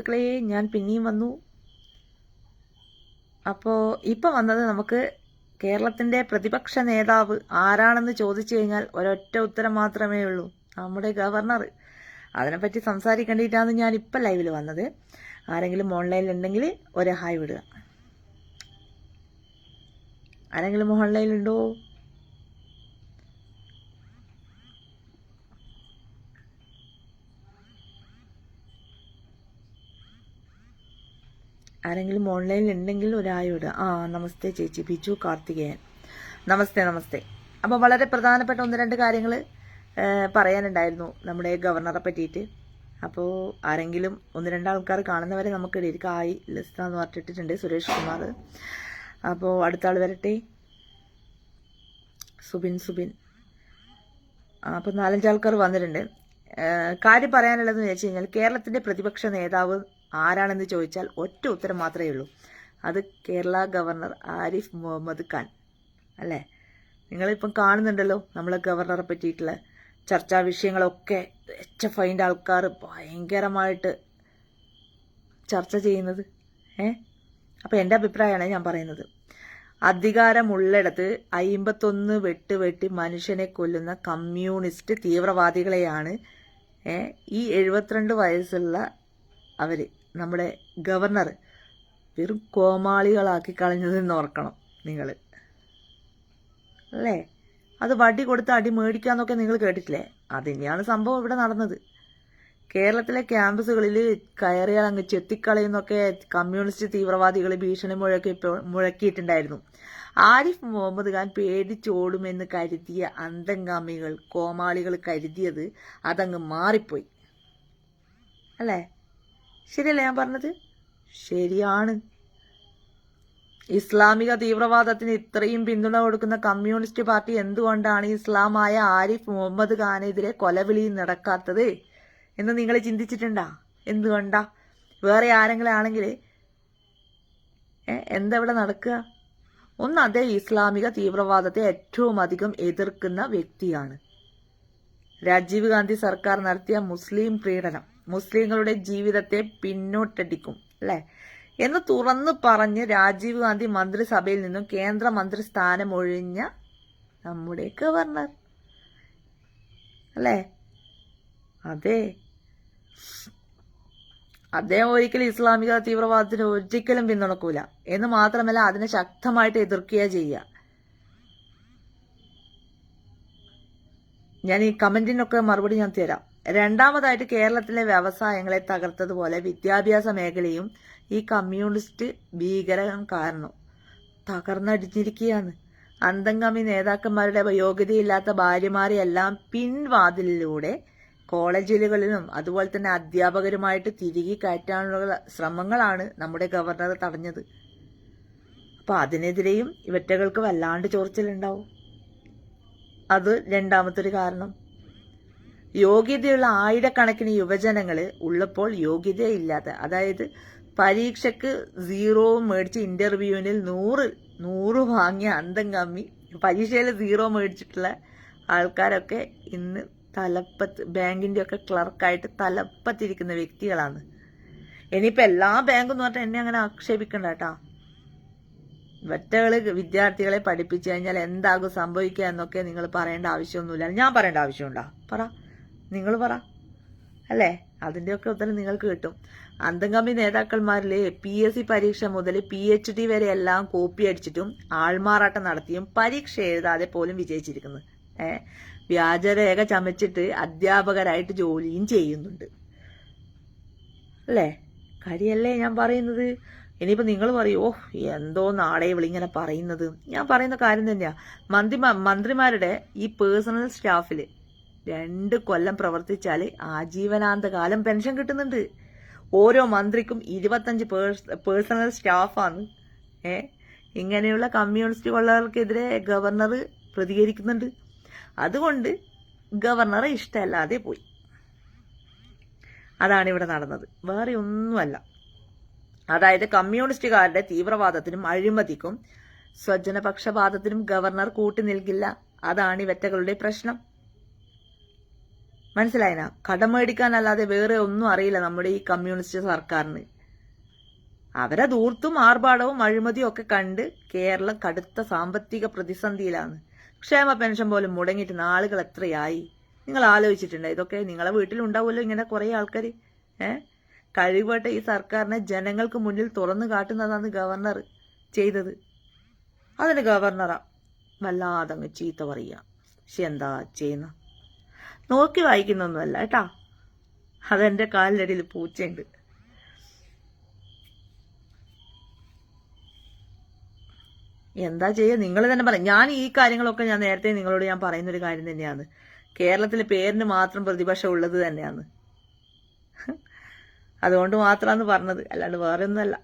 സുഹൃത്തുക്കളെ ഞാൻ പിന്നെയും വന്നു. അപ്പോൾ ഇപ്പം വന്നത് നമുക്ക് കേരളത്തിന്റെ പ്രതിപക്ഷ നേതാവ് ആരാണെന്ന് ചോദിച്ചു കഴിഞ്ഞാൽ ഒരൊറ്റ ഉത്തരം മാത്രമേ ഉള്ളൂ. നമ്മുടെ ഗവർണർ. അതിനെപ്പറ്റി സംസാരിക്കേണ്ടിയിട്ടാണ് ഞാൻ ഇപ്പം ലൈവിൽ വന്നത്. ആരെങ്കിലും ഓൺലൈനിൽ ഉണ്ടെങ്കിൽ ഒരു ഹായ് വിടുക. ആരെങ്കിലും ഓൺലൈനിലുണ്ടോ ആരെങ്കിലും ഓൺലൈനിൽ ഉണ്ടെങ്കിൽ ഒരായോട് ആ നമസ്തേ ചേച്ചി. ബിജു കാർത്തികേയൻ. നമസ്തേ നമസ്തേ. അപ്പോൾ വളരെ പ്രധാനപ്പെട്ട ഒന്ന് രണ്ട് കാര്യങ്ങൾ പറയാനുണ്ടായിരുന്നു നമ്മുടെ ഗവർണറെ പറ്റിയിട്ട്. അപ്പോൾ ആരെങ്കിലും ഒന്ന് രണ്ടാൾക്കാർ കാണുന്നവരെ നമുക്ക് ഇടയിൽ ആയി ലിസ്റ്റ് എന്ന് പറഞ്ഞിട്ടിട്ടുണ്ട് സുരേഷ് കുമാർ. അപ്പോൾ അടുത്ത ആൾ വരട്ടെ. സുബിൻ സുബിൻ. അപ്പോൾ നാലഞ്ചാൾക്കാർ വന്നിട്ടുണ്ട്. കാര്യം പറയാനുള്ളതെന്ന് വെച്ച് കഴിഞ്ഞാൽ കേരളത്തിന്റെ പ്രതിപക്ഷ നേതാവ് ആരാണെന്ന് ചോദിച്ചാൽ ഒറ്റ ഉത്തരം മാത്രമേ ഉള്ളൂ. അത് കേരള ഗവർണർ ആരിഫ് മുഹമ്മദ് ഖാൻ. അല്ലേ? നിങ്ങളിപ്പം കാണുന്നുണ്ടല്ലോ നമ്മളെ ഗവർണറെ പറ്റിയിട്ടുള്ള ചർച്ചാ വിഷയങ്ങളൊക്കെ എച്ച് എഫ് ഐന്റെ ആൾക്കാർ ഭയങ്കരമായിട്ട് ചർച്ച ചെയ്യുന്നത്. ഏ? അപ്പം എന്റെ അഭിപ്രായമാണ് ഞാൻ പറയുന്നത്. അധികാരമുള്ളിടത്ത് അയിമ്പത്തൊന്ന് വെട്ട് വെട്ടി മനുഷ്യനെ കൊല്ലുന്ന കമ്മ്യൂണിസ്റ്റ് തീവ്രവാദികളെയാണ് ഈ എഴുപത്തിരണ്ട് വയസ്സുള്ള അവർ നമ്മുടെ ഗവർണർ വെറും കോമാളികളാക്കി കളഞ്ഞതെന്ന് ഓർക്കണം നിങ്ങൾ അല്ലേ? അത് വടി കൊടുത്ത് അടി മേടിക്കാന്നൊക്കെ നിങ്ങൾ കേട്ടിട്ടില്ലേ? അത് സംഭവം ഇവിടെ നടന്നത്. കേരളത്തിലെ ക്യാമ്പസുകളിൽ കയറിയാൽ അങ്ങ് ചെത്തിക്കളയുന്നൊക്കെ കമ്മ്യൂണിസ്റ്റ് തീവ്രവാദികൾ ഭീഷണി മുഴക്കി മുഴക്കിയിട്ടുണ്ടായിരുന്നു. ആരിഫ് മുഹമ്മദ് ഖാൻ പേടിച്ചോടുമെന്ന് കരുതിയ അന്തംഗാമികൾ കോമാളികൾ കരുതിയത് അതങ്ങ് മാറിപ്പോയി. അല്ലേ? ശരിയല്ലേ ഞാൻ പറഞ്ഞത്? ശരിയാണ്. ഇസ്ലാമിക തീവ്രവാദത്തിന് ഇത്രയും പിന്തുണ കൊടുക്കുന്ന കമ്മ്യൂണിസ്റ്റ് പാർട്ടി എന്തുകൊണ്ടാണ് ഇസ്ലാമായ ആരിഫ് മുഹമ്മദ് ഖാനെതിരെ കൊലവിളി നടക്കാത്തത്? എന്ന് നിങ്ങൾ ചിന്തിച്ചിട്ടുണ്ടാ? എന്തുകൊണ്ടാ? വേറെ ആരെങ്കിലും ആണെങ്കിൽ എന്തവിടെ നടക്കുക? ഒന്ന് അതേ ഇസ്ലാമിക തീവ്രവാദത്തെ ഏറ്റവും അധികം എതിർക്കുന്ന വ്യക്തിയാണ്. രാജീവ് ഗാന്ധി സർക്കാർ നടത്തിയ മുസ്ലിം പ്രീണനം മുസ്ലിങ്ങളുടെ ജീവിതത്തെ പിന്നോട്ടടിക്കും അല്ലെ? എന്ന് തുറന്നു പറഞ്ഞ് രാജീവ് ഗാന്ധി മന്ത്രിസഭയിൽ നിന്നും കേന്ദ്രമന്ത്രി സ്ഥാനം ഒഴിഞ്ഞ നമ്മുടെ ഗവർണർ അല്ലേ? അതെ. അദ്ദേഹം ഒരിക്കലും ഇസ്ലാമിക തീവ്രവാദത്തിന് ഒരിക്കലും പിന്തുണക്കൂല. എന്ന് മാത്രമല്ല അതിനെ ശക്തമായിട്ട് എതിർക്കുക ചെയ്യുക. ഞാൻ ഈ കമന്റിനൊക്കെ മറുപടി ഞാൻ തരാം. രണ്ടാമതായിട്ട് കേരളത്തിലെ വ്യവസായങ്ങളെ തകർത്തതുപോലെ വിദ്യാഭ്യാസ മേഖലയും ഈ കമ്മ്യൂണിസ്റ്റ് ഭീകരം കാരണം തകർന്നടിഞ്ഞിരിക്കുകയാണ്. അന്തംഗമി നേതാക്കന്മാരുടെ യോഗ്യതയില്ലാത്ത ഭാര്യമാരെയെല്ലാം പിൻവാതിലിലൂടെ കോളേജുകളിലും അതുപോലെ തന്നെ അധ്യാപകരുമായിട്ട് തിരികെ കയറ്റാനുള്ള ശ്രമങ്ങളാണ് നമ്മുടെ ഗവർണർ തടഞ്ഞത്. അപ്പൊ അതിനെതിരെയും ഇവറ്റകൾക്ക് വല്ലാണ്ട് ചോർച്ചലുണ്ടാവും അത് രണ്ടാമത്തെ ഒരു കാരണം. യോഗ്യതയുള്ള ആയിരക്കണക്കിന് യുവജനങ്ങൾ ഉള്ളപ്പോൾ യോഗ്യതയില്ലാത്ത അതായത് പരീക്ഷയ്ക്ക് സീറോ മേടിച്ച് ഇന്റർവ്യൂവിനിൽ നൂറ് നൂറ് വാങ്ങിയ അന്തം കമ്മി പരീക്ഷയിൽ സീറോ മേടിച്ചിട്ടുള്ള ആൾക്കാരൊക്കെ ഇന്ന് തലപ്പത്ത് ബാങ്കിന്റെ ഒക്കെ ക്ലർക്കായിട്ട് തലപ്പത്തിരിക്കുന്ന വ്യക്തികളാണ്. ഇനിയിപ്പോൾ എല്ലാ ബാങ്കും എന്ന് പറഞ്ഞാൽ എന്നെ അങ്ങനെ ആക്ഷേപിക്കണ്ട കേട്ടാ. വെറ്റകൾ വിദ്യാർത്ഥികളെ പഠിപ്പിച്ചു കഴിഞ്ഞാൽ എന്താകും സംഭവിക്കുക എന്നൊക്കെ നിങ്ങൾ പറയേണ്ട ആവശ്യമൊന്നുമില്ല. ഞാൻ പറയേണ്ട ആവശ്യമുണ്ടോ? പറ. നിങ്ങൾ പറ. അല്ലേ? അതിന്റെയൊക്കെ ഉത്തരം നിങ്ങൾക്ക് കിട്ടും. അന്തംഗമി നേതാക്കന്മാരിൽ പി എസ് സി പരീക്ഷ മുതൽ പി എച്ച് ഡി വരെ എല്ലാം കോപ്പി അടിച്ചിട്ടും ആൾമാറാട്ടം നടത്തിയും പരീക്ഷ എഴുതാതെ പോലും വിജയിച്ചിരിക്കുന്നു. ഏ? വ്യാജരേഖ ചമച്ചിട്ട് അധ്യാപകരായിട്ട് ജോലിയും ചെയ്യുന്നുണ്ട്. അല്ലേ? കാര്യല്ലേ ഞാൻ പറയുന്നത്? ഇനിയിപ്പോൾ നിങ്ങൾ പറയൂ ഓഹ് എന്തോ നാളെ ഇവളിങ്ങനെ പറയുന്നത്. ഞാൻ പറയുന്ന കാര്യം തന്നെയാ. മന്ത്രി മന്ത്രിമാരുടെ ഈ പേഴ്സണൽ സ്റ്റാഫിൽ രണ്ട് കൊല്ലം പ്രവർത്തിച്ചാൽ ആജീവനാന്ത കാലം പെൻഷൻ കിട്ടുന്നുണ്ട്. ഓരോ മന്ത്രിക്കും ഇരുപത്തഞ്ച് പേഴ്സണൽ സ്റ്റാഫാണ്. ഏ? ഇങ്ങനെയുള്ള കമ്മ്യൂണിസ്റ്റ് കൊള്ളകൾക്കെതിരെ ഗവർണർ പ്രതികരിക്കുന്നുണ്ട്. അതുകൊണ്ട് ഗവർണറെ ഇഷ്ടമല്ലാതെ പോയി. അതാണ് ഇവിടെ നടന്നത്. വേറെ ഒന്നുമല്ല. അതായത് കമ്മ്യൂണിസ്റ്റുകാരുടെ തീവ്രവാദത്തിനും അഴിമതിക്കും സ്വജനപക്ഷപാതത്തിനും ഗവർണർ കൂട്ടി നിൽക്കില്ല. അതാണ് ഇവറ്റകളുടെ പ്രശ്നം. മനസ്സിലായിന? കടം മേടിക്കാനല്ലാതെ വേറെ ഒന്നും അറിയില്ല നമ്മുടെ ഈ കമ്മ്യൂണിസ്റ്റ് സർക്കാരിന്. അവരെ ദൂർത്തും ആർഭാടവും അഴിമതിയും ഒക്കെ കണ്ട് കേരളം കടുത്ത സാമ്പത്തിക പ്രതിസന്ധിയിലാണ്. ക്ഷേമ പെൻഷൻ പോലും മുടങ്ങിയിട്ട് നാളുകൾ എത്രയായി? നിങ്ങൾ ആലോചിച്ചിട്ടുണ്ടോ? ഇതൊക്കെ നിങ്ങളെ വീട്ടിലുണ്ടാവുമല്ലോ ഇങ്ങനെ കുറേ ആൾക്കാർ ഏ? കഴിവട്ടെ ഈ സർക്കാരിനെ ജനങ്ങൾക്ക് മുന്നിൽ തുറന്നു കാട്ടുന്നതാണ് ഗവർണർ ചെയ്തത്. അതിന് ഗവർണറാ. വല്ലാതെ അങ്ങ് ചീത്ത പറയുക. പക്ഷെ എന്താ ചെയ്യുന്ന നോക്കി വായിക്കുന്നൊന്നുമല്ല കേട്ടാ? അതെന്റെ കാലിലടിയിൽ പൂച്ചയുണ്ട്. എന്താ ചെയ്യുക നിങ്ങൾ തന്നെ പറയും ഞാൻ ഈ കാര്യങ്ങളൊക്കെ ഞാൻ നേരത്തെ നിങ്ങളോട് ഞാൻ പറയുന്ന ഒരു കാര്യം തന്നെയാണ്. കേരളത്തിൽ പേരിന് മാത്രം പ്രതിപക്ഷം ഉള്ളത് തന്നെയാണ്. അതുകൊണ്ട് മാത്രമാണ് പറഞ്ഞത്. അല്ലാണ്ട് വേറെ ഒന്നുമല്ല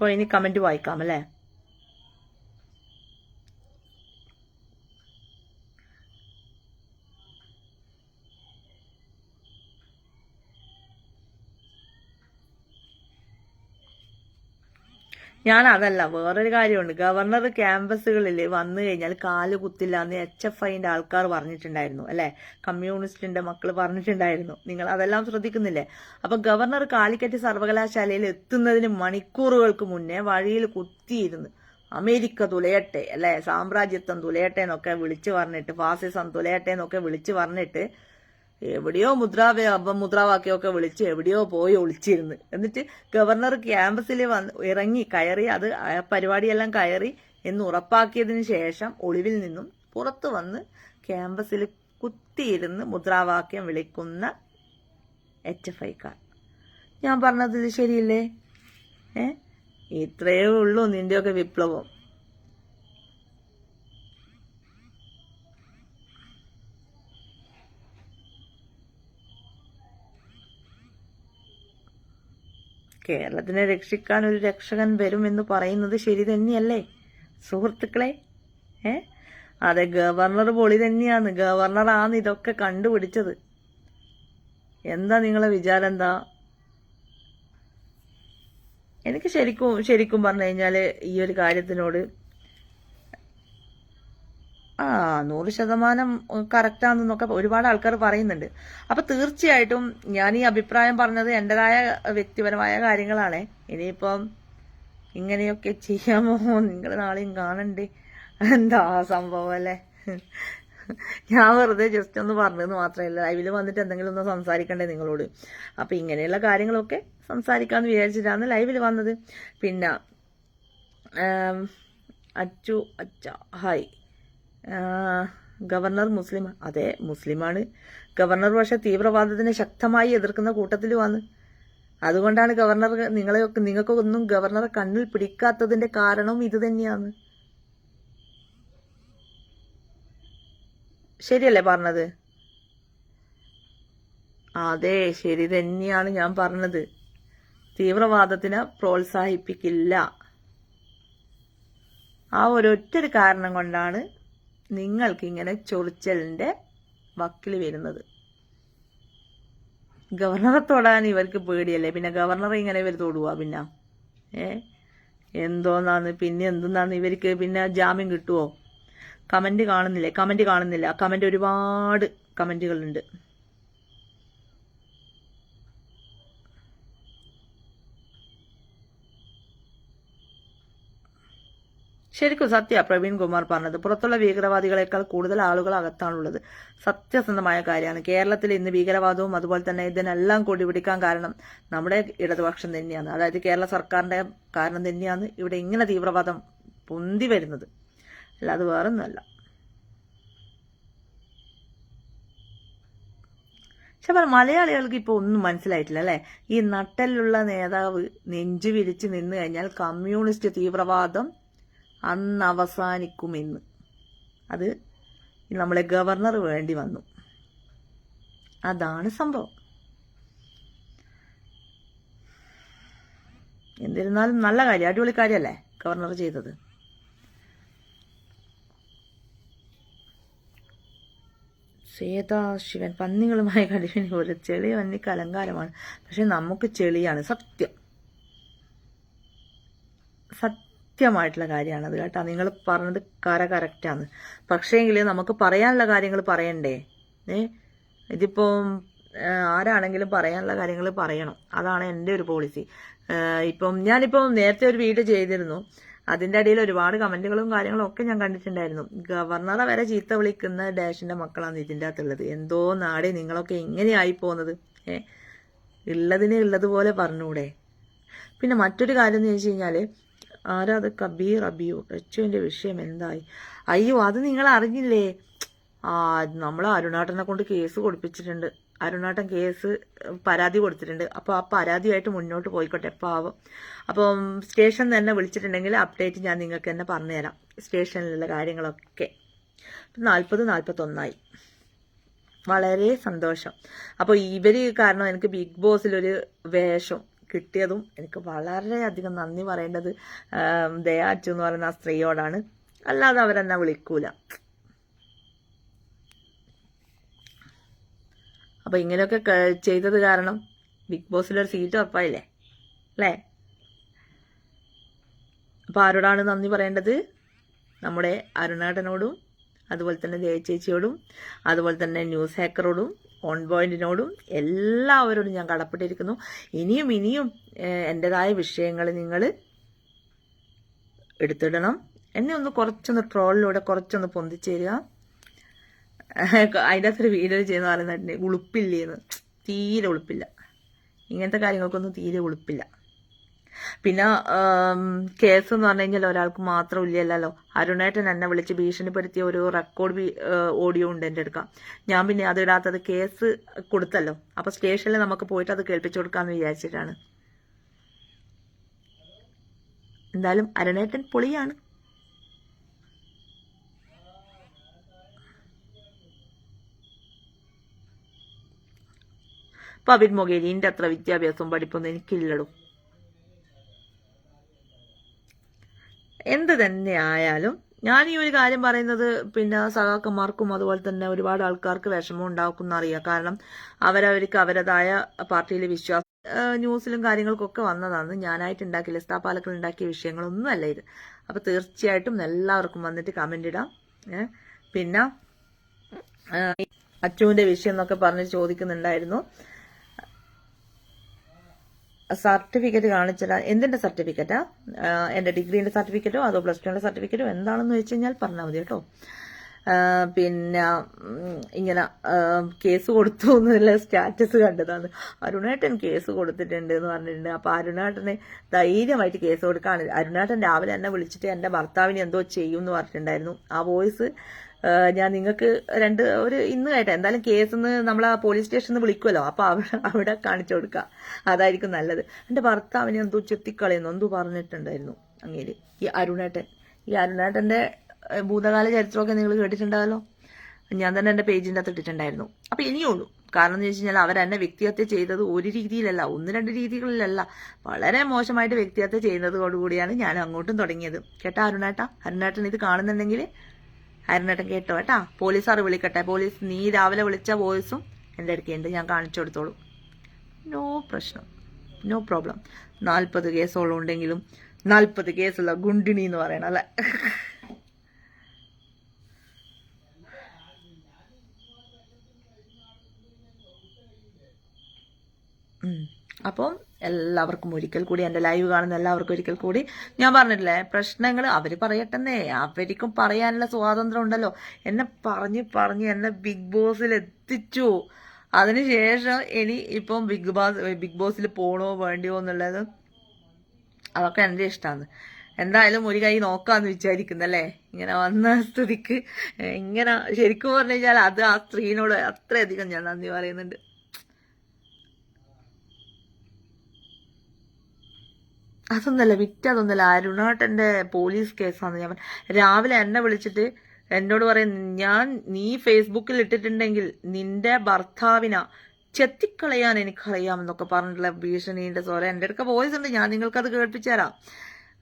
അപ്പോൾ ഇനി കമന്റ് വായിക്കാം അല്ലേ? ഞാൻ അതല്ല വേറൊരു കാര്യമുണ്ട്. ഗവർണർ ക്യാമ്പസുകളിൽ വന്നു കഴിഞ്ഞാൽ കാൽ കുത്തില്ല എന്ന് എച്ച് എഫ് ഐന്റെ ആൾക്കാർ പറഞ്ഞിട്ടുണ്ടായിരുന്നു അല്ലേ? കമ്മ്യൂണിസ്റ്റിന്റെ മക്കൾ പറഞ്ഞിട്ടുണ്ടായിരുന്നു. നിങ്ങൾ അതെല്ലാം ശ്രദ്ധിക്കുന്നില്ലേ? അപ്പൊ ഗവർണർ കാലിക്കറ്റ് സർവകലാശാലയിൽ എത്തുന്നതിന് മണിക്കൂറുകൾക്ക് മുന്നേ വഴിയിൽ കുത്തിയിരുന്ന് അമേരിക്ക തുലയട്ടെ അല്ലേ? സാമ്രാജ്യത്വം തുലയട്ടെ എന്നൊക്കെ വിളിച്ചു പറഞ്ഞിട്ട് ഫാസിസം തുലയട്ടെ എന്നൊക്കെ വിളിച്ചു പറഞ്ഞിട്ട് എവിടെയോ മുദ്രാവേ മുദ്രാവാക്യമൊക്കെ വിളിച്ച് എവിടെയോ പോയി ഒളിച്ചിരുന്ന്. എന്നിട്ട് ഗവർണർ ക്യാമ്പസിൽ വന്ന് ഇറങ്ങി കയറി അത് പരിപാടിയെല്ലാം കയറി എന്ന് ഉറപ്പാക്കിയതിന് ശേഷം ഒളിവിൽ നിന്നും പുറത്തു വന്ന് ക്യാമ്പസിൽ കുത്തിയിരുന്ന് മുദ്രാവാക്യം വിളിക്കുന്ന എച്ച് എഫ് ഐക്കാർ. ഞാൻ പറഞ്ഞത് ശരിയില്ലേ ശരിയല്ലേ? ഏ? ഇത്രയേ ഉള്ളൂ നിന്റെയൊക്കെ വിപ്ലവം. കേരളത്തിനെ രക്ഷിക്കാൻ ഒരു രക്ഷകൻ വരും എന്ന് പറയുന്നത് ശരി തന്നെയല്ലേ? സുഹൃത്തുക്കളെ ഏ? അതെ ഗവർണർ പൊളി തന്നെയാണ്. ഗവർണറാണ് ഇതൊക്കെ കണ്ടുപിടിച്ചത്. എന്താ നിങ്ങളെ വിചാരം എന്താ? എനിക്ക് ശരിക്കും ശരിക്കും പറഞ്ഞു കഴിഞ്ഞാൽ ഈ ഒരു കാര്യത്തിനോട് ആ നൂറ് ശതമാനം കറക്റ്റാണെന്നൊക്കെ ഒരുപാട് ആൾക്കാർ പറയുന്നുണ്ട്. അപ്പൊ തീർച്ചയായിട്ടും ഞാൻ ഈ അഭിപ്രായം പറഞ്ഞത് എന്റേതായ വ്യക്തിപരമായ കാര്യങ്ങളാണ്. ഇനിയിപ്പം ഇങ്ങനെയൊക്കെ ചെയ്യാമോ? നിങ്ങൾ നാളെയും കാണണ്ടേ? എന്താ സംഭവം അല്ലേ? ഞാൻ വെറുതെ ജസ്റ്റ് ഒന്ന് പറഞ്ഞതെന്ന് മാത്രമല്ല. ലൈവിൽ വന്നിട്ട് എന്തെങ്കിലും ഒന്ന് സംസാരിക്കണ്ടേ നിങ്ങളോട്? അപ്പൊ ഇങ്ങനെയുള്ള കാര്യങ്ങളൊക്കെ സംസാരിക്കാന്ന് വിചാരിച്ചിട്ടാണ് ലൈവിൽ വന്നത്. പിന്നെ അച്ചു അച്ച ഹായ്. ഗവർണർ മുസ്ലിം അതെ മുസ്ലിമാണ്. ഗവർണർ പക്ഷെ തീവ്രവാദത്തിനെ ശക്തമായി എതിർക്കുന്ന കൂട്ടത്തിലുമാണ്. അതുകൊണ്ടാണ് ഗവർണർ നിങ്ങളെ നിങ്ങൾക്കൊന്നും ഗവർണറെ കണ്ണിൽ പിടിക്കാത്തതിന്റെ കാരണവും ഇത് തന്നെയാണ്. ശരിയല്ലേ പറഞ്ഞത്? അതെ ശരി തന്നെയാണ് ഞാൻ പറഞ്ഞത്. തീവ്രവാദത്തിനെ പ്രോത്സാഹിപ്പിക്കില്ല. ആ ഒരൊറ്റൊരു കാരണം കൊണ്ടാണ് നിങ്ങൾക്ക് ഇങ്ങനെ ചൊറിച്ചലിന്റെ വക്കിൽ വരുന്നത്. ഗവർണറെ തൊടാൻ ഇവർക്ക് പേടിയല്ലേ? പിന്നെ ഗവർണറെ ഇങ്ങനെ ഇവർ തൊടുക പിന്നെ. ഏ? എന്തോന്നാന്ന്? പിന്നെ എന്തെന്നാന്ന് ഇവർക്ക് പിന്നെ ജാമ്യം കിട്ടുമോ കമന്റ് കാണുന്നില്ലേ? കമന്റ് കാണുന്നില്ല. കമന്റ് ഒരുപാട് കമന്റുകളുണ്ട്. ശരിക്കും സത്യ പ്രവീൺ കുമാർ പറഞ്ഞത്. പുറത്തുള്ള ഭീകരവാദികളെക്കാൾ കൂടുതൽ ആളുകൾ അകത്താണുള്ളത് സത്യസന്ധമായ കാര്യമാണ്. കേരളത്തിൽ ഇന്ന് ഭീകരവാദവും അതുപോലെ തന്നെ ഇതിനെല്ലാം കൂടി പിടിക്കാൻ കാരണം നമ്മുടെ ഇടതുപക്ഷം തന്നെയാണ്. അതായത് കേരള സർക്കാരിന്റെ കാരണം തന്നെയാണ് ഇവിടെ ഇങ്ങനെ തീവ്രവാദം പൊന്തി വരുന്നത്. അല്ലാതെ വേറൊന്നുമല്ല. പക്ഷെ പറ മലയാളികൾക്ക് ഇപ്പോൾ ഒന്നും മനസ്സിലായിട്ടില്ല അല്ലേ? ഈ നട്ടലിലുള്ള നേതാവ് നെഞ്ചു വിരിച്ച് നിന്ന് കഴിഞ്ഞാൽ കമ്മ്യൂണിസ്റ്റ് തീവ്രവാദം അന്ന് അവസാനിക്കുമെന്ന്. അത് നമ്മളെ ഗവർണർ വേണ്ടി വന്നു. അതാണ് സംഭവം. എന്നിരുന്നാലും നല്ല കാര്യം അടിപൊളി കാര്യമല്ലേ ഗവർണർ ചെയ്തത്. ശിവൻ പന്നികളുമായി കടിവിന് പോലെ ചെളി വന്നിക്ക് അലങ്കാരമാണ്. പക്ഷെ നമുക്ക് ചെളിയാണ് സത്യം. സത്യം. സത്യമായിട്ടുള്ള കാര്യമാണത് കേട്ടോ. നിങ്ങൾ പറഞ്ഞത് കര കറക്റ്റാണ് പക്ഷേങ്കിൽ നമുക്ക് പറയാനുള്ള കാര്യങ്ങൾ പറയണ്ടേ? ഏ? ഇതിപ്പോൾ ആരാണെങ്കിലും പറയാനുള്ള കാര്യങ്ങൾ പറയണം. അതാണ് എന്റെ ഒരു പോളിസി ഇപ്പം ഞാനിപ്പം നേരത്തെ ഒരു വീട് ചെയ്തിരുന്നു. അതിന്റെ അടിയിൽ ഒരുപാട് കമന്റുകളും കാര്യങ്ങളും ഒക്കെ ഞാൻ കണ്ടിട്ടുണ്ടായിരുന്നു. ഗവർണറെ വരെ ചീത്ത വിളിക്കുന്ന ഡാഷിന്റെ മക്കളാണ് ഇതിന്റെ അകത്തുള്ളത്. എന്തോ നാടേ നിങ്ങളൊക്കെ എങ്ങനെയായി പോകുന്നത് ഏ? ഉള്ളതിനെ ഉള്ളതുപോലെ പറഞ്ഞൂടെ പിന്നെ മറ്റൊരു കാര്യം എന്ന് വെച്ച് കഴിഞ്ഞാൽ ആരാ അത്? കബീർ അബിയു. റച്ചുവിന്റെ വിഷയം എന്തായി? അയ്യോ അത് നിങ്ങൾ അറിഞ്ഞില്ലേ? ആ നമ്മൾ അരുണാട്ടനെ കൊണ്ട് കേസ് കൊടുപ്പിച്ചിട്ടുണ്ട്. അരുണാട്ടൻ കേസ് പരാതി കൊടുത്തിട്ടുണ്ട്. അപ്പോൾ ആ പരാതിയായിട്ട് മുന്നോട്ട് പോയിക്കോട്ടെ പാവം. അപ്പം സ്റ്റേഷൻ തന്നെ വിളിച്ചിട്ടുണ്ടെങ്കിൽ അപ്ഡേറ്റ് ഞാൻ നിങ്ങൾക്ക് തന്നെ പറഞ്ഞുതരാം സ്റ്റേഷനിലുള്ള കാര്യങ്ങളൊക്കെ. നാൽപ്പത് നാൽപ്പത്തൊന്നായി. വളരെ സന്തോഷം. അപ്പോൾ ഇവർ കാരണം എനിക്ക് ബിഗ് ബോസിലൊരു വേഷം. കിട്ടിയതും എനിക്ക് വളരെയധികം നന്ദി പറയേണ്ടത് ദയാച്ചു എന്ന് പറയുന്ന ആ സ്ത്രീയോടാണ്. അല്ലാതെ അവരെന്നെ വിളിക്കൂല. അപ്പൊ ഇങ്ങനെയൊക്കെ ചെയ്തത് കാരണം ബിഗ് ബോസിലൊരു സീറ്റ് ഉറപ്പായില്ലേ? അല്ലേ? അപ്പൊ ആരോടാണ് നന്ദി പറയേണ്ടത്? നമ്മുടെ അരുണേട്ടനോടും അതുപോലെ തന്നെ ജയചേച്ചിയോടും അതുപോലെ തന്നെ ന്യൂസ് ഹാക്കറോടും ഓൺ പോയിന്റിനോടും എല്ലാവരോടും ഞാൻ കടപ്പെട്ടിരിക്കുന്നു. ഇനിയും ഇനിയും എന്റെതായ വിഷയങ്ങൾ നിങ്ങൾ എടുത്തിടണം. എന്നെ ഒന്ന് കുറച്ചൊന്ന് ട്രോളിലൂടെ കുറച്ചൊന്ന് പൊന്തിച്ചേരുക. അതിന്റെ അകത്തൊരു വീഡിയോ ചെയ്യുന്ന പറയുന്നുണ്ട് ഉളുപ്പില്ലേന്ന് തീരെ ഉളുപ്പില്ല. ഇങ്ങനത്തെ കാര്യങ്ങൾക്കൊന്നും തീരെ ഉളുപ്പില്ല. പിന്നെ കേസ് എന്ന് പറഞ്ഞു കഴിഞ്ഞാൽ ഒരാൾക്ക് മാത്രം ഇല്ലല്ലോ. അരുണേട്ടൻ എന്നെ വിളിച്ച് ഭീഷണിപ്പെടുത്തിയ ഒരു റെക്കോർഡ് ഓഡിയോ ഉണ്ട് എന്റെ അടുക്ക. ഞാൻ പിന്നെ അത് ഇടാത്തത് കേസ് കൊടുത്തല്ലോ. അപ്പൊ സ്റ്റേഷനിൽ നമുക്ക് പോയിട്ട് അത് കേൾപ്പിച്ചു കൊടുക്കാന്ന് വിചാരിച്ചിട്ടാണ്. എന്തായാലും അരുണേട്ടൻ പൊളിയാണ്. പവിൻ മൊകേലിന്റെ അത്ര വിദ്യാഭ്യാസവും പഠിപ്പൊന്നും എനിക്കില്ലടോ എന്ത് തന്നെ ആയാലും ഞാൻ ഈ ഒരു കാര്യം പറയുന്നത് പിന്നെ സഹാക്കന്മാർക്കും അതുപോലെ തന്നെ ഒരുപാട് ആൾക്കാർക്ക് വിഷമം ഉണ്ടാക്കും അറിയാം. കാരണം അവരവർക്ക് അവരതായ പാർട്ടിയിലെ വിശ്വാസം ന്യൂസിലും കാര്യങ്ങൾക്കൊക്കെ വന്നതാണ്. ഞാനായിട്ട് ഉണ്ടാക്കിയ ലിസ്താ പാലക്കൾ ഉണ്ടാക്കിയ വിഷയങ്ങളൊന്നും അല്ല ഇത്. അപ്പൊ തീർച്ചയായിട്ടും എല്ലാവർക്കും വന്നിട്ട് കമന്റ് ഇടാം. പിന്നെ അച്ചുവിന്റെ വിഷയം എന്നൊക്കെ പറഞ്ഞ് ചോദിക്കുന്നുണ്ടായിരുന്നു. സർട്ടിഫിക്കറ്റ് കാണിച്ചില്ല എന്തിന്റെ സർട്ടിഫിക്കറ്റാ? എന്റെ ഡിഗ്രീന്റെ സർട്ടിഫിക്കറ്റോ അതോ പ്ലസ് ടുവിന്റെ സർട്ടിഫിക്കറ്റോ എന്താണെന്ന് വെച്ച് കഴിഞ്ഞാൽ പറഞ്ഞാൽ മതി കേട്ടോ. പിന്നെ ഇങ്ങനെ കേസ് കൊടുത്തു എന്നുള്ള സ്റ്റാറ്റസ് കണ്ടതാണ്. അരുണേട്ടൻ കേസ് കൊടുത്തിട്ടുണ്ട് എന്ന് പറഞ്ഞിട്ടുണ്ട്. അപ്പൊ അരുണേട്ടനെ ധൈര്യമായിട്ട് കേസ് കൊടുക്കാണ്. അരുണേട്ടൻ രാവിലെ എന്നെ വിളിച്ചിട്ട് എന്റെ ഭർത്താവിനെ എന്തോ ചെയ്യും എന്ന് പറഞ്ഞിട്ടുണ്ടായിരുന്നു. ആ വോയിസ് ഞാൻ നിങ്ങൾക്ക് രണ്ട് ഒരു ഇന്ന് കേട്ടെ. എന്തായാലും നമ്മൾ ആ പോലീസ് സ്റ്റേഷനിൽ നിന്ന് വിളിക്കുമല്ലോ അപ്പോൾ അവിടെ അവിടെ കാണിച്ചു കൊടുക്കുക അതായിരിക്കും നല്ലത്. എന്റെ ഭർത്താവിനെ എന്തോ ചെത്തിക്കളയുന്നു. എന്തോ പറഞ്ഞിട്ടുണ്ടായിരുന്നു അങ്ങേര്. ഈ അരുണേട്ടൻ. ഈ അരുണേട്ടന്റെ ഭൂതകാല ചരിത്രമൊക്കെ നിങ്ങൾ കേട്ടിട്ടുണ്ടാവല്ലോ? ഞാൻ തന്നെ എന്റെ പേജിന്റെ അകത്ത് ഇട്ടിട്ടുണ്ടായിരുന്നു. അപ്പോൾ ഇനിയുള്ളൂ കാരണം എന്ന് വെച്ച് കഴിഞ്ഞാൽ അവരെന്നെ വ്യക്തിഹത്യ ചെയ്തത് ഒരു രീതിയിലല്ല ഒന്ന് രണ്ട് രീതികളിലല്ല. വളരെ മോശമായിട്ട് വ്യക്തിഹത്യ ചെയ്യുന്നതോടുകൂടിയാണ് ഞാൻ അങ്ങോട്ടും തുടങ്ങിയത്. കേട്ടാ അരുണേട്ടാ? അരുണേട്ടൻ ഇത് കാണുന്നുണ്ടെങ്കിൽ അരുണേട്ടൻ കേട്ടോ കേട്ടാ. പോലീസാർ വിളിക്കട്ടെ. പോലീസ് നീ രാവിലെ വിളിച്ച വോയിസും എന്റെ അടുക്കുണ്ട് ഞാൻ കാണിച്ചു കൊടുത്തോളൂ. നോ പ്രശ്നം. No problem. നാൽപ്പത് കേസോളം ഉണ്ടെങ്കിലും നാൽപ്പത് കേസുള്ള ഗുണ്ടിണി എന്ന് പറയണം അല്ലെ? അപ്പം എല്ലാവർക്കും ഒരിക്കൽ കൂടി എന്റെ ലൈവ് കാണുന്ന എല്ലാവർക്കും ഒരിക്കൽ കൂടി ഞാൻ പറഞ്ഞിട്ടില്ലേ പ്രശ്നങ്ങൾ അവർ പറയട്ടെന്നേ. അവർക്കും പറയാനുള്ള സ്വാതന്ത്ര്യം ഉണ്ടല്ലോ. എന്നെ പറഞ്ഞ് പറഞ്ഞ് എന്നെ ബിഗ് ബോസിൽ എത്തിച്ചു. അതിനുശേഷം ഇനി ഇപ്പം ബിഗ് ബോസ് ബിഗ് ബോസിൽ പോണോ വേണ്ടിയോ എന്നുള്ളത് അതൊക്കെ എന്റെ ഇഷ്ടമാണ് എന്തായാലും ഒരു കൈ നോക്കാന്ന് വിചാരിക്കുന്നല്ലേ ഇങ്ങനെ വന്ന സ്ഥിതിക്ക് ഇങ്ങനെ ശരിക്കും പറഞ്ഞു കഴിഞ്ഞാൽ അത് ആ സ്ത്രീനോട് അത്രയധികം ഞാൻ നന്ദി പറയുന്നുണ്ട്. അതൊന്നല്ല വിറ്റതൊന്നല്ല അരുണാട്ടന്റെ പോലീസ് കേസാന്ന് ഞാൻ രാവിലെ എന്നെ വിളിച്ചിട്ട് എന്നോട് പറയും ഞാൻ നീ ഫേസ്ബുക്കിൽ ഇട്ടിട്ടുണ്ടെങ്കിൽ നിന്റെ ഭർത്താവിന ചെത്തിക്കളയാൻ എനിക്കറിയാമെന്നൊക്കെ പറഞ്ഞിട്ടുള്ള ഭീഷണീന്റെ സ്വരം എന്റെ അടുക്ക വോയിസ് ഉണ്ട് ഞാൻ നിങ്ങൾക്കത് കേൾപ്പിച്ചു തരാം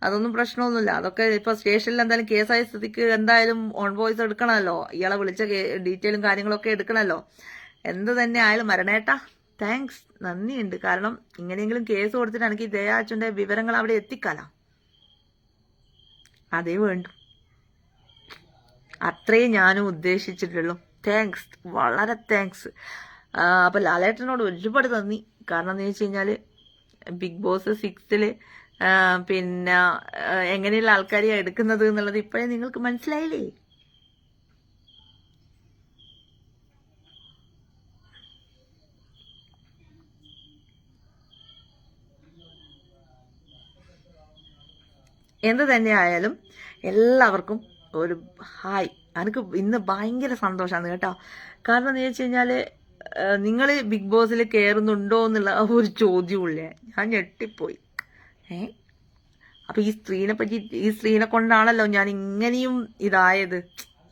അതൊന്നും പ്രശ്നമൊന്നുമില്ല. അതൊക്കെ ഇപ്പൊ സ്റ്റേഷനിൽ എന്തായാലും കേസായ സ്ഥിതിക്ക് എന്തായാലും ഓൺ വോയിസ് എടുക്കണമല്ലോ. ഇയാളെ വിളിച്ച ഡീറ്റെയിലും കാര്യങ്ങളൊക്കെ എടുക്കണമല്ലോ. എന്ത് തന്നെ ആയാലും മരണേട്ടാ. താങ്ക്സ് നന്ദിയുണ്ട്. കാരണം ഇങ്ങനെയെങ്കിലും കേസ് കൊടുത്തിട്ട് എനിക്ക് ഈ വിവരങ്ങൾ അവിടെ എത്തിക്കാലാം? അതേ വേണ്ടു. അത്രേ ഞാനും ഉദ്ദേശിച്ചിട്ടുള്ളൂ. താങ്ക്സ് വളരെ താങ്ക്സ് അപ്പോൾ ലാലേട്ടനോട് ഒരുപാട് നന്ദി. കാരണം എന്ന് വെച്ച് കഴിഞ്ഞാൽ ബിഗ് ബോസ് സിക്സിൽ പിന്നെ എങ്ങനെയുള്ള ആൾക്കാരെയാണ് എടുക്കുന്നത് എന്നുള്ളത് ഇപ്പോഴേ നിങ്ങൾക്ക് മനസ്സിലായില്ലേ? എന്ത് തന്നെ ആയാലും എല്ലാവർക്കും ഒരു ഹായ്. എനിക്ക് ഇന്ന് ഭയങ്കര സന്തോഷമാണ് കേട്ടോ. കാരണം എന്ന് വെച്ച് കഴിഞ്ഞാൽ നിങ്ങൾ ബിഗ് ബോസിൽ കയറുന്നുണ്ടോ എന്നുള്ള ഒരു ചോദ്യമില്ലേ ഞാൻ ഞെട്ടിപ്പോയി. ഏ? അപ്പം ഈ സ്ത്രീനെ പറ്റി ഈ സ്ത്രീനെ കൊണ്ടാണല്ലോ ഞാൻ ഇങ്ങനെയും ഇതായത്.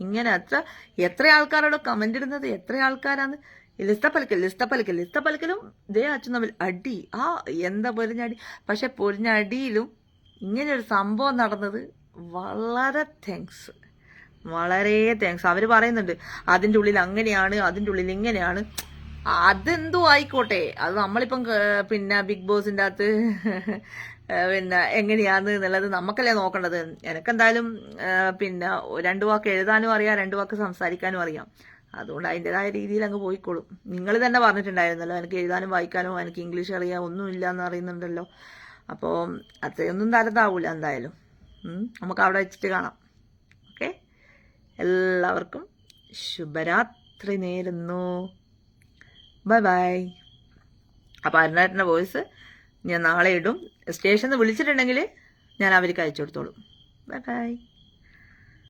ഇങ്ങനെ അത്ര എത്ര ആൾക്കാരോട് കമന്റ് ഇടുന്നത് എത്ര ആൾക്കാരാണ്? ലിസ്റ്റ പലക്കൽ ലിസ്റ്റ പലക്കൽ ലിസ്റ്റ പലക്കലും ഇതേ അച്ഛൻ തമ്മിൽ അടി. ആ എന്താ പൊരിഞ്ഞ അടി? പക്ഷെ പൊരിഞ്ഞടിയിലും ഇങ്ങനെ ഒരു സംഭവം നടന്നത് വളരെ താങ്ക്സ് വളരെ താങ്ക്സ് അവർ പറയുന്നുണ്ട് അതിന്റെ ഉള്ളിൽ അങ്ങനെയാണ് അതിന്റെ ഉള്ളിൽ ഇങ്ങനെയാണ്. അതെന്തോ ആയിക്കോട്ടെ. അത് നമ്മളിപ്പം പിന്നെ ബിഗ് ബോസിന്റെ അകത്ത് പിന്നെ എങ്ങനെയാന്ന് എന്നുള്ളത് നമുക്കല്ലേ നോക്കേണ്ടത്. എനിക്കെന്തായാലും പിന്നെ രണ്ട് വാക്ക് എഴുതാനും അറിയാം രണ്ട് വാക്ക് സംസാരിക്കാനും അറിയാം. അതുകൊണ്ട് അതിന്റെതായ രീതിയിൽ അങ്ങ് പോയിക്കോളും. നിങ്ങൾ തന്നെ പറഞ്ഞിട്ടുണ്ടായിരുന്നല്ലോ എനിക്ക് എഴുതാനും വായിക്കാനും എനിക്ക് ഇംഗ്ലീഷ് അറിയാം ഒന്നുമില്ല എന്ന് അറിയുന്നുണ്ടല്ലോ. അപ്പോൾ അത്രയൊന്നും തരതാവൂല എന്തായാലും. നമുക്ക് അവിടെ വെച്ചിട്ട് കാണാം. ഓക്കെ? എല്ലാവർക്കും ശുഭരാത്രി നേരുന്നു. Bye bye. അപ്പോൾ അരുണേട്ടന്റെ വോയിസ് ഞാൻ നാളെ ഇടും. സ്റ്റേഷനിൽ വിളിച്ചിട്ടുണ്ടെങ്കിൽ ഞാൻ അവർക്ക് അയച്ചു കൊടുത്തോളും. Bye bye.